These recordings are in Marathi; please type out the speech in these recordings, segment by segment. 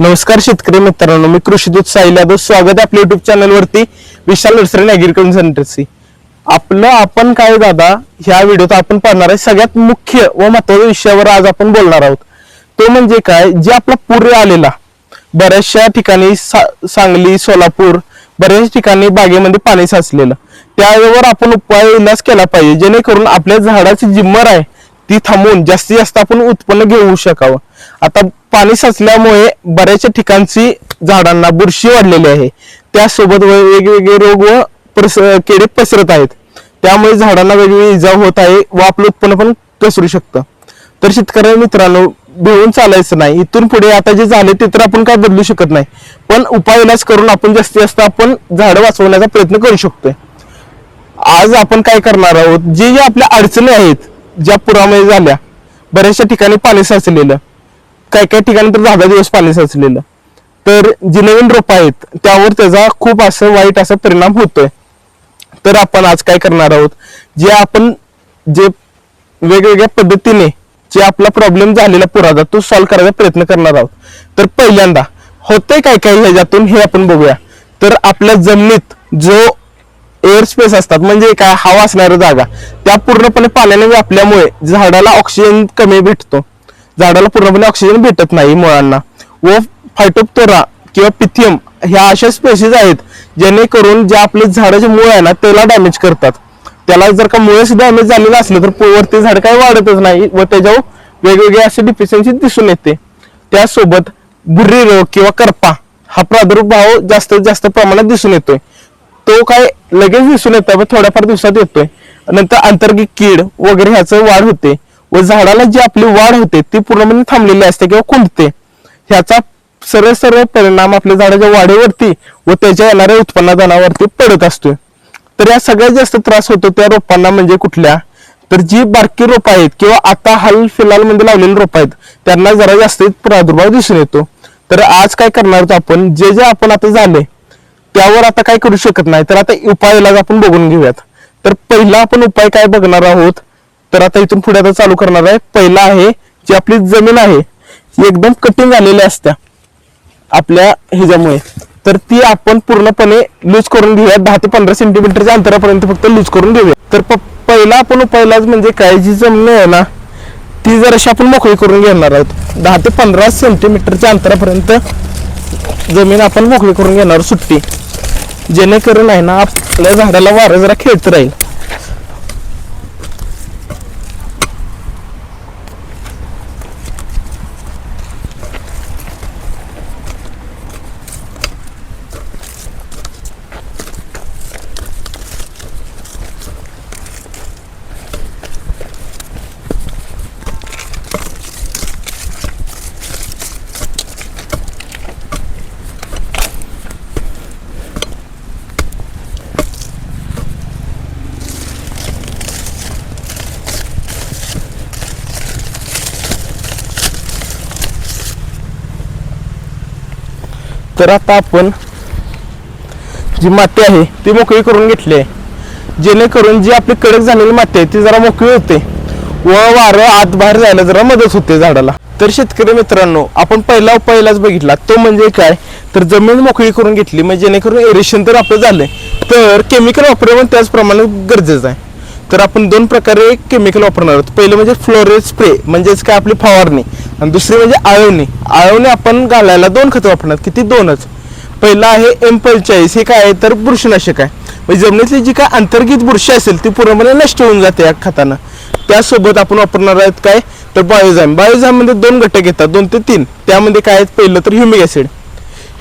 नमस्कार शेतकरी मित्रांनो मी कृषी दूत साहिल यादव. स्वागत आहे आपल्या युट्यूब चॅनल वरती. विशाल नर्सरी ऍग्रिकल्चर सेंटरची आपलं आपण काय दादा ह्या व्हिडिओत आपण पाहणार आहे सगळ्यात मुख्य व महत्त्वाच्या विषयावर आज आपण बोलणार आहोत. तो म्हणजे काय? जे आपला पूर आलेला. बऱ्याचशा ठिकाणी सा- सांगली सोलापूर बऱ्याच ठिकाणी बागेमध्ये पाणी साचलेलं. त्यावर आपण उपाय इलाज केला पाहिजे जेणेकरून आपल्या झाडाची जिम्मर आहे. ती थांबवून जास्तीत जास्त आपण उत्पन्न घेऊ शकावं. आता पाणी साचल्यामुळे बऱ्याचशा ठिकाणची झाडांना बुरशी वाढलेली आहे. त्यासोबत वेगवेगळे रोग व परस किडे पसरत आहेत. त्यामुळे झाडांना वेगवेगळी इजा होत आहे व आपलं उत्पन्न पण घसरू शकतं. तर शेतकरी मित्रांनो भिवून चालायचं नाही. इथून पुढे आता जे झाले ते तर आपण काय बदलू शकत नाही. पण उपायलाच करून आपण जास्तीत जास्त आपण झाडं वाचवण्याचा प्रयत्न करू शकतोय. आज आपण काय करणार आहोत? जे जे आपल्या अडचणी आहेत ज्या पुरामुळे झाल्या बऱ्याचशा ठिकाणी पाणी साचलेलं. काही काही ठिकाणी तर दहा दहा दिवस पाणी साचलेलं. तर जी नवीन रोपं आहेत त्यावर त्याचा खूप असं वाईट असा परिणाम होतोय. तर आपण आज काय करणार आहोत? जे आपण जे वेगवेगळ्या पद्धतीने जे आपला प्रॉब्लेम झालेला पुराचा तो सॉल्व्ह करायचा प्रयत्न करणार आहोत. तर पहिल्यांदा होतंय काय काय ह्याच्यातून हे आपण बघूया. तर आपल्या जमिनीत जो एअर स्पेस असतात. म्हणजे काय? हवा असणाऱ्या जागा. त्या पूर्णपणे पाण्याने व्यापल्यामुळे झाडाला ऑक्सिजन कमी भेटतो. झाडाला पूर्णपणे ऑक्सिजन भेटत नाही मुळांना. व फायटोप्तोरा किंवा पिथियम ह्या अशा स्पेसिस आहेत जेणेकरून जे आपले झाडाचे मूळ आहे ना त्याला डॅमेज करतात. त्याला जर का मुळेच डॅमेज झालेलं असलं तर वरती झाड काही वाढतच नाही व त्याच्यावर वेगवेगळे असे डिफिशियन्सी दिसून येते. त्यासोबत बुर्री रोग किंवा करपा हा प्रादुर्भाव जास्तीत जास्त प्रमाणात दिसून येतोय. तो काय लगेच दिसून येतो पण थोड्याफार दिवसात येतोय. नंतर अंतर्गिक कीड वगैरे ह्याचं वाढ होते. व झाडाला जी आपली वाढ होते ती पूर्णपणे थांबलेली असते किंवा खुंटते ह्याचा सरळ सरळ परिणाम आपल्या झाडाच्या वाढीवरती व त्याच्या येणाऱ्या उत्पन्नादानावरती पडत असतोय. तर या सगळ्यात जास्त त्रास होतो त्या रोपांना म्हणजे कुठल्या? तर जी बारकी रोप आहेत किंवा आता हाल फिलहाल मध्ये लावलेली रोप आहेत त्यांना जरा जास्त प्रादुर्भाव दिसून येतो. तर आज काय करणार आहोत आपण? जे जे आपण आता झाले त्यावर आता काय करू शकत नाही. तर आता उपाय इलाज आपण बघून घेऊयात. तर पहिला आपण उपाय काय बघणार आहोत? तर आता इथून पुढे आता चालू करणार आहे. पहिला आहे जी आपली जमीन आहे ती एकदम कठीण झालेली असत्या आपल्या ह्याच्यामुळे. तर ती आपण पूर्णपणे लूज करून घेऊया दहा ते पंधरा सेंटीमीटरच्या अंतरापर्यंत फक्त लूज करून घेऊया तर प- पहिला आपण उपाय इलाज म्हणजे काय? जी जमीन आहे ना ती जर अशी आपण मोकळी करून घेणार आहोत. दहा ते पंधरा सेंटीमीटरच्या अंतरापर्यंत जमीन आपण मोकळी करून घेणार सुट्टी. जेणेकरून आहे ना आपल्या झाडाला वारं जरा खेळत राहील. तर आता आपण जी माती आहे ती मोकळी करून घेतली आहे. जेणेकरून जी आपली कडक झालेली माती आहे ती जरा मोकळी होते व वारं आत बाहेर जायला जरा मदत होते झाडाला. तर शेतकरी मित्रांनो आपण पहिला उपायलाच बघितला तो म्हणजे काय? तर जमीन मोकळी करून घेतली म्हणजे जेणेकरून एरेशन तर आपलं झालंय. तर केमिकल वापरणं पण त्याचप्रमाणे गरजेचं आहे. तर आपण दोन प्रकारे केमिकल वापरणार आहोत. पहिलं म्हणजे फ्लोरेज स्प्रे म्हणजेच काय आपली फवारणी. आणि दुसरी म्हणजे आळवणी. आळवणी आपण घालायला दोन खतं वापरणार. किती? दोनच. पहिलं आहे एम पंचेचाळीस. हे काय आहे? तर बुरशीनाशक आहे. म्हणजे जमिनीतली जी काय अंतर्गत बुरशी असेल ती पूर्णपणे नष्ट होऊन जाते या खतानं. त्यासोबत आपण वापरणार आहेत काय? तर बायोझाम बायोझाममध्ये दोन घटक येतात. दोन ते तीन. त्यामध्ये काय आहेत? पहिलं तर ह्युमिक ॲसिड.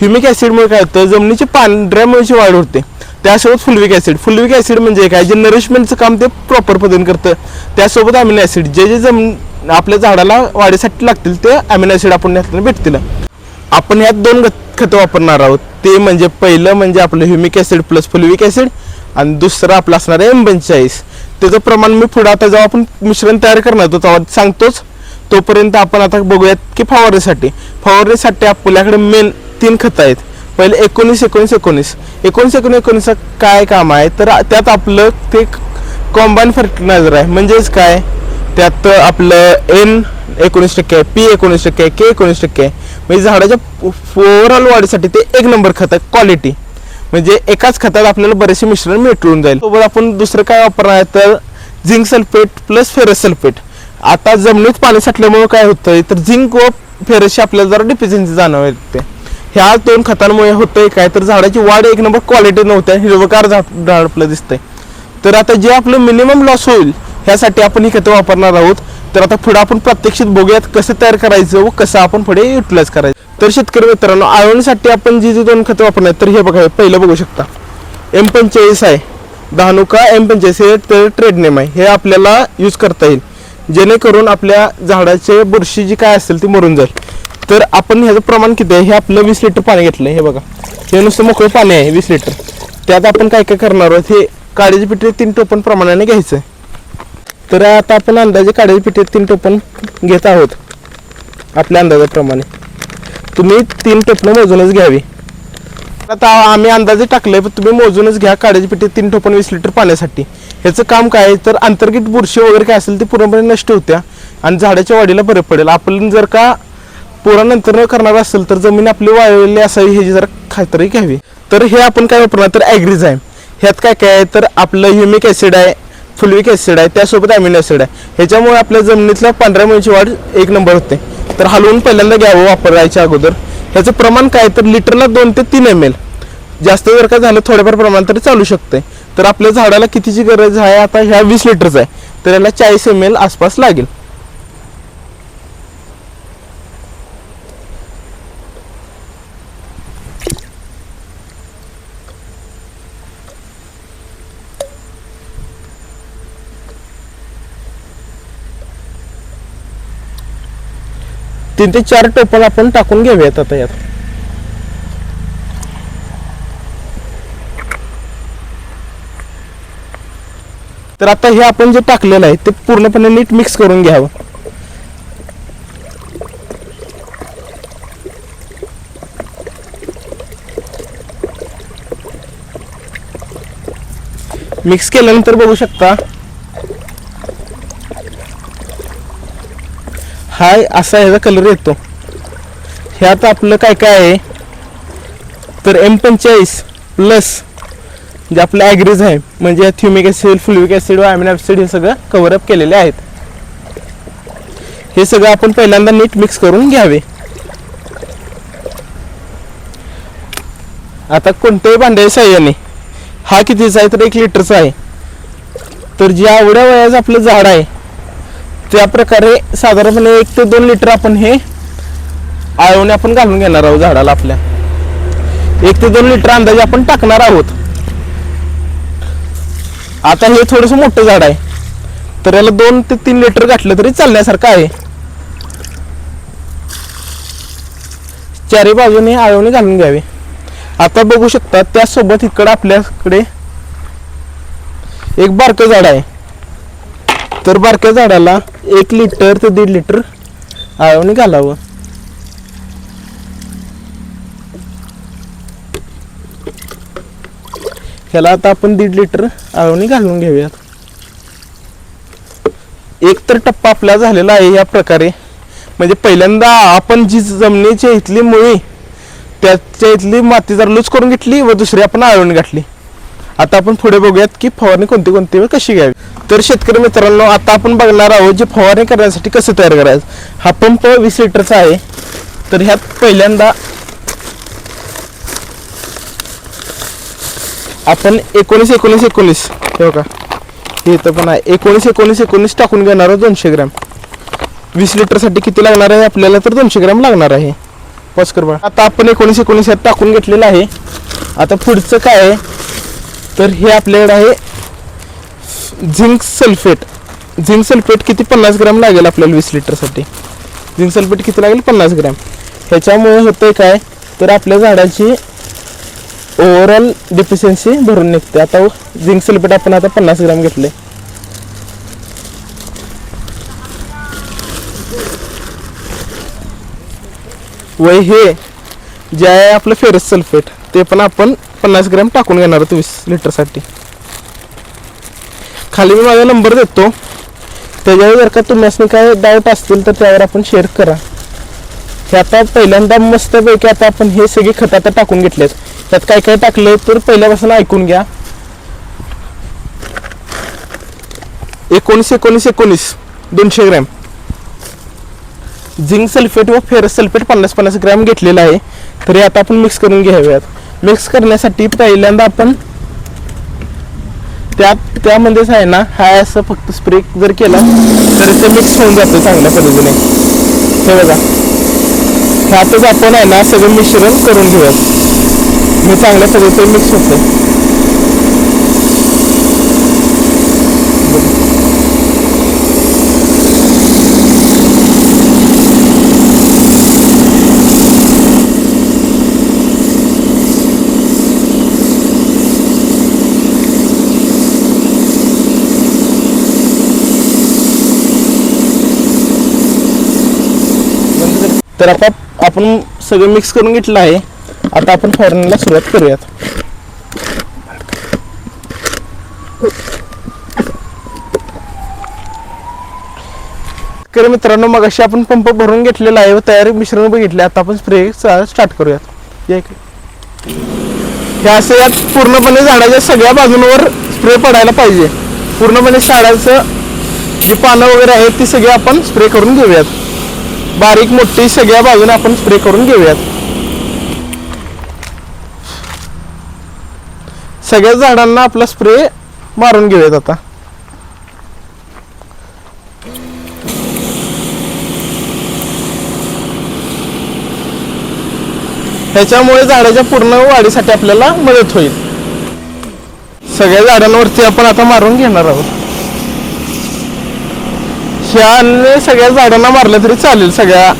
ह्युमिक ॲसिडमुळे काय होतं? जमिनीची पांढऱ्या मुळीची वाढ होते. त्यासोबत फुलविक ॲसिड. फुलविक ॲसिड म्हणजे काय? जे नरिशमेंटचं काम ते प्रॉपर पद्धतीने करतं. त्यासोबत अमिनो ॲसिड. जे जे जम आपल्या झाडाला वाढीसाठी लागतील ते अमिनो आपण यातून भेटतील. आपण यात दोन खतं वापरणार आहोत. ते म्हणजे पहिलं म्हणजे आपलं humic acid plus fulvic acid आणि दुसरं आपलं असणार आहे एम पंचेचाळीस. त्याचं प्रमाण मी पुढं आता जेव्हा आपण मिश्रण तयार करणार तो तेव्हा सांगतोच. तोपर्यंत आपण आता बघूयात की फवारणीसाठी. फवारणीसाठी आपल्याकडे मेन तीन खतं आहेत. पहिले एकोणीस एकोणीस एकोणीस. एकोणीस एकोणीस एकोणीसचं काय काम आहे? तर त्यात आपलं ते कॉम्बाईन फर्टिलायझर आहे. म्हणजेच काय? त्यात आपलं एन एकोणीस टक्के आहे पी एकोणीस टक्के आहे के एकोणीस टक्के. आहे म्हणजे झाडाच्या ओव्हरऑल वाढीसाठी ते एक नंबर खत आहे क्वालिटी म्हणजे एकाच खतात आपल्याला बरेचसे मिश्रण मिटळून जाईल. सोबत आपण दुसरं काय वापरणार आहे तर zinc sulphate plus ferrous sulphate. आता जमिनीत पाणी साठल्यामुळे काय होतंय तर झिंक व फेरसची आपल्याला जरा डिफिशियन्सी जाणवते. ह्या दोन खतांमुळे होतंय काय तर झाडाची वाढ एक नंबर क्वालिटी नव्हत्या हिरवगार झाड झाड आपलं दिसतंय. तर आता जे आपलं मिनिमम लॉस होईल ह्यासाठी आपण ही खतं वापरणार आहोत. तर आता पुढे आपण प्रत्यक्षित बघूयात कसं तयार करायचं व कसं आपण पुढे युटिलाइज करायचं. तर शेतकरी मित्रांनो आळवणीसाठी आपण जी जी दोन खतं वापरणार तर हे बघा पहिलं बघू शकता. एम पंचेचाळीस आहे. दहानुका एम पंचेचाळीस हे तर ट्रेड नेम आहे. हे आपल्याला यूज करता येईल. जेणेकरून आपल्या झाडाचे बुरशी जी काय असेल ती मरून जाईल. तर आपण ह्याचं प्रमाण किती आहे? हे आपलं वीस लिटर पाणी घेतलं हे बघा. हे नुसतं मोकळं पाणी आहे वीस लिटर. त्यात आपण काय काय करणार आहोत? हे काळीची पिठे तीन टोपण प्रमाणाने घ्यायचं आहे तर आता आपण अंदाजे काळीची पिठेत तीन टोपण घेत आहोत. आपल्या अंदाजाप्रमाणे. तुम्ही तीन टोपणं मोजूनच घ्यावी. आता आम्ही अंदाजे टाकले पण तुम्ही मोजूनच घ्या काळ्याची पिठेत तीन टोपण वीस लिटर पाण्यासाठी. ह्याचं काम काय आहे? तर अंतर्गत बुरशी वगैरे काय असेल ती पूर्णपणे नष्ट होत्या आणि झाडाच्या वाढीला बरं पडेल. आपण जर का पुरानंतर करणार असेल तर जमीन आपली वाळलेली असावी ह्याची जरा खात्री घ्यावी. तर हे आपण काय वापरणार? तर ॲग्रिझाईम. ह्यात काय काय आहे? तर आपलं ह्युमिक ॲसिड आहे फुलविक ॲसिड आहे त्यासोबत ॲमिनो ॲसिड आहे. ह्याच्यामुळे आपल्या जमिनीतल्या पांढऱ्या मुळीची वाढ एक नंबर होते. तर हलवून पहिल्यांदा घ्यावं वापरायच्या अगोदर. ह्याचं प्रमाण काय? तर लिटरला दोन ते तीन एम एल जास्त जर का झालं थोड्याफार प्रमाण तरी चालू शकते तर आपल्या झाडाला कितीची गरज आहे? आता ह्या वीस लिटरचा आहे. तर याला चाळीस एम एल आसपास लागेल. तीन ते चार टोपण आपण टाकून घेऊयात आता यात. तर आता हे आपण जे टाकलेलं आहे ते पूर्णपणे नीट मिक्स करून घ्यावं. मिक्स केल्यानंतर बघू शकता हा असा ह्याचा कलर येतो. ह्यात आपलं काय काय आहे? तर एम पंचेचाळीस प्लस जे आपलं ॲग्रीज आहे म्हणजे थ्युमिक ॲसिड फुलविक ॲसिड व ॲसिड हे सगळं कव्हरअप केलेले आहेत. हे सगळं आपण पहिल्यांदा नीट मिक्स करून घ्यावे. आता कोणत्याही भांड्याच्या साह्याने हा कितीचा आहे तर एक लिटरचा आहे. तर ज्या एवढ्या वयाचं आपलं झाड आहे त्या प्रकारे साधारणपणे एक ते दोन लिटर आपण हे आळवणे आपण घालून घेणार आहोत झाडाला आपल्या. एक ते दोन लिटर अंदाजे आपण टाकणार आहोत. आता हे थोडस मोठं झाड आहे. तर याला दोन ते तीन लिटर घातलं तरी चालण्यासारखं आहे. चारी बाजूने आळवणे घालून घ्यावे. आता बघू शकता त्यासोबत इकडं आपल्याकडे एक बारकं झाड आहे. तर बारक्या झाडाला एक लिटर ते दीड लिटर आळवणी घालावं. ह्याला आता आपण दीड लिटर आळवणी घालून घेऊयात. एक तर टप्पा आपला झालेला आहे या प्रकारे. म्हणजे पहिल्यांदा आपण जी जमिनीच्या इथली मुळी त्याच्या इथली माती जर लूज करून घेतली व दुसरी आपण आळवणी घातली. आता आपण पुढे बघूयात की फवारणी कोणती कोणती व कशी घ्यावी. तर शेतकरी मित्रांनो आता आपण बघणार आहोत जे फवारणी करण्यासाठी कसं तयार करायचं. हा पंप वीस लिटरचा आहे. तर ह्यात पहिल्यांदा आपण एकोणीस एकोणीस एकोणीस हे का हे तर पण आहे. एकोणीस एकोणीस एकोणीस टाकून घेणार आहोत दोनशे ग्रॅम. वीस लिटरसाठी किती लागणार आहे? आपल्याला तर दोनशे ग्रॅम लागणार आहे. पॉज कर बघा आता आपण एकोणीस एकोणीस ह्यात टाकून घेतलेलं आहे. आता पुढचं काय आहे? तर हे आपल्याकडे आहे झिंक सल्फेट. झिंक सल्फेट किती पन्नास ग्रॅम लागेल आपल्याला वीस लिटरसाठी? झिंक सल्फेट किती लागेल? पन्नास ग्रॅम. ह्याच्यामुळे होतंय काय? तर आपल्या झाडाची ओव्हरऑल डिफिशियन्सी भरून निघते. आता झिंक सल्फेट आपण आता पन्नास ग्रॅम घेतले व हे जे आहे आपलं फेरस सल्फेट ते पण आपण पन्नास ग्रॅम टाकून घेणार आहोत वीस लिटरसाठी. खाली मी माझा नंबर देतो. त्याच्यावर जर का तुम्ही काय डाऊट असतील तर त्यावर आपण शेअर करा. हे आता पहिल्यांदा मस्तपैकी आता आपण हे सगळे खत आता टाकून घेतलेत. त्यात काय काय टाकले तर पहिल्यापासून ऐकून घ्या. एकोणीस एकोणीस एकोणीस. दोनशे ग्रॅम. झिंक सल्फेट व फेरस सल्फेट पन्नास पन्नास ग्रॅम घेतलेला आहे. तर हे आता आपण मिक्स करून घ्याव्यात. मिक्स करण्यासाठी पहिल्यांदा आपण त्यात त्यामध्येच आहे ना हा असं फक्त स्प्रे जर केला तर ते मिक्स होऊन जातं चांगल्या पद्धतीने. हे बघा. ह्यातच आपण आहे ना सगळं मिश्रण करून घेऊयात. मी चांगल्या पद्धतीने मिक्स होतं तर आता आपण सगळं मिक्स करून घेतलं आहे. आता आपण फवारणीला सुरुवात करूयात. तर मित्रांनो मग अशी आपण पंप भरून घेतलेला आहे व तयारी मिश्रण बघितले. आता आपण स्प्रे स्टार्ट करूयात. या हे असं यात पूर्णपणे झाडाच्या सगळ्या बाजूंवर स्प्रे पडायला पाहिजे. पूर्णपणे झाडाचं जी पानं वगैरे आहेत ती सगळी आपण स्प्रे करून घेऊयात. बारीक मोठी सगळ्या बाजूने आपण स्प्रे करून घेऊयात. सगळ्या झाडांना आपला स्प्रे मारून घेऊयात आता. ह्याच्यामुळे झाडाच्या पूर्ण वाढीसाठी आपल्याला मदत होईल. सगळ्या झाडांवरती आपण आता मारून घेणार आहोत. ह्याने सगळ्या झाडांना मारलं तरी चालेल सगळ्या.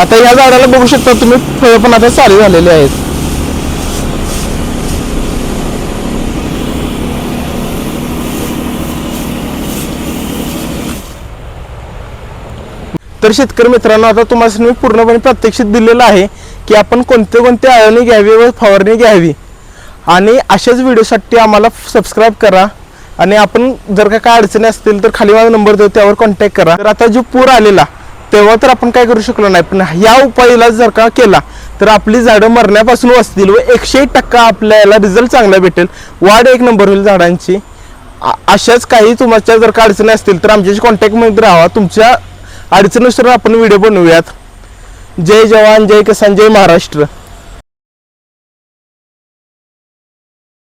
आता या झाडाला बघू शकता तुम्ही फळं पण आता चालू झालेले आहेत. तर शेतकरी मित्रांनो आता तुम्हाला मी पूर्णपणे प्रात्यक्षिक दिलेलं आहे की आपण कोणते कोणते आळणी घ्यावी व फवारणी घ्यावी. आणि अशाच व्हिडिओसाठी आम्हाला सबस्क्राईब करा. आणि आपण जर का काय अडचणी असतील तर खाली माझा नंबर देऊ त्यावर कॉन्टॅक्ट करा. तर आता जो पूर आलेला तेव्हा तर आपण काय करू शकलो नाही. पण या उपायाला जर का केला तर आपली झाडं मरण्यापासून वाचतील व एकशे टक्का आपल्याला रिझल्ट चांगला भेटेल. वाढ एक नंबर होईल झाडांची. अशाच काही तुमच्या जर का अडचणी असतील तर आमच्याशी कॉन्टॅक्टमध्ये राहा. तुमच्या अडचणीनुसार आपण व्हिडिओ बनवूयात. जय जवान जय किसान जय महाराष्ट्र.